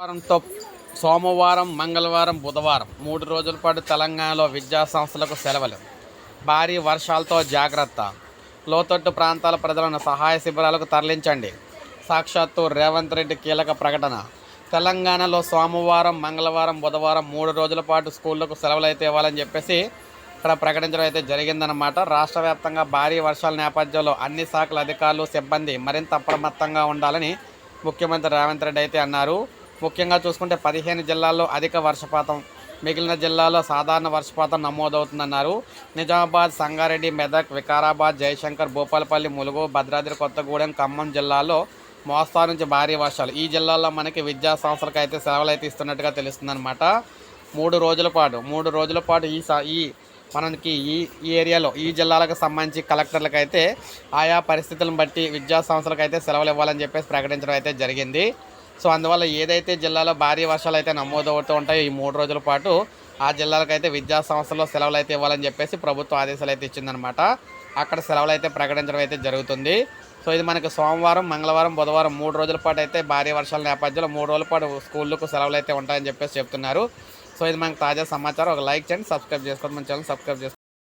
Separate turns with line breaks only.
వారంతో సోమవారం మంగళవారం బుధవారం మూడు రోజుల పాటు తెలంగాణలో విద్యా సంస్థలకు సెలవులు. భారీ వర్షాలతో జాగ్రత్త. లోతట్టు ప్రాంతాల ప్రజలను సహాయ శిబిరాలకు తరలించండి. సాక్షాత్తు రేవంత్ రెడ్డి కీలక ప్రకటన. తెలంగాణలో సోమవారం మంగళవారం బుధవారం మూడు రోజుల పాటు స్కూళ్ళకు సెలవులు అయితే ఇవ్వాలని చెప్పేసి ఇక్కడ ప్రకటించడం అయితే జరిగిందనమాట రాష్ట్ర వ్యాప్తంగా భారీ వర్షాల నేపథ్యంలో అన్ని శాఖల అధికారులు సిబ్బంది మరింత అప్రమత్తంగా ఉండాలని ముఖ్యమంత్రి రేవంత్ రెడ్డి అయితే అన్నారు. ముఖ్యంగా చూసుకుంటే పదిహేను జిల్లాల్లో అధిక వర్షపాతం మిగిలిన జిల్లాల్లో సాధారణ వర్షపాతం నమోదవుతుందన్నారు. నిజామాబాద్ సంగారెడ్డి మెదక్ వికారాబాద్ జయశంకర్ భూపాలపల్లి ములుగు భద్రాద్రి కొత్తగూడెం ఖమ్మం జిల్లాల్లో మోస్తారు నుంచి భారీ వర్షాలు. ఈ జిల్లాల్లో మనకి విద్యా సంస్థలకు అయితే సెలవులు అయితే ఇస్తున్నట్టుగా తెలుస్తుందన్నమాట. మూడు రోజుల పాటు మూడు రోజుల పాటు ఈ స- ఈ మనకి ఈ ఈ ఏరియాలో ఈ జిల్లాలకు సంబంధించి కలెక్టర్లకు అయితే ఆయా పరిస్థితులను బట్టి విద్యా సంస్థలకు అయితే సెలవులు ఇవ్వాలని చెప్పేసి ప్రకటించడం అయితే జరిగింది. సో అందువల్ల ఏదైతే జిల్లాలో భారీ వర్షాలు అయితే నమోదవుతూ ఉంటాయో ఈ మూడు రోజుల పాటు ఆ జిల్లాలకు అయితే విద్యా సంస్థల్లో సెలవులు అయితే ఇవ్వాలని చెప్పేసి ప్రభుత్వం ఆదేశాలు అయితే ఇచ్చిందనమాట అక్కడ సెలవులు అయితే ప్రకటించడం అయితే జరుగుతుంది. సో ఇది మనకి సోమవారం మంగళవారం బుధవారం మూడు రోజుల పాటు అయితే భారీ వర్షాల నేపథ్యంలో మూడు రోజుల పాటు స్కూళ్ళకు సెలవులు అయితే ఉంటాయని చెప్పేసి చెప్తున్నారు. సో ఇది మనకు తాజా సమాచారం. ఒక లైక్ చేయండి సబ్స్క్రైబ్ చేసుకోండి. మన ఛానల్ సబ్స్క్రైబ్ చేసుకోండి.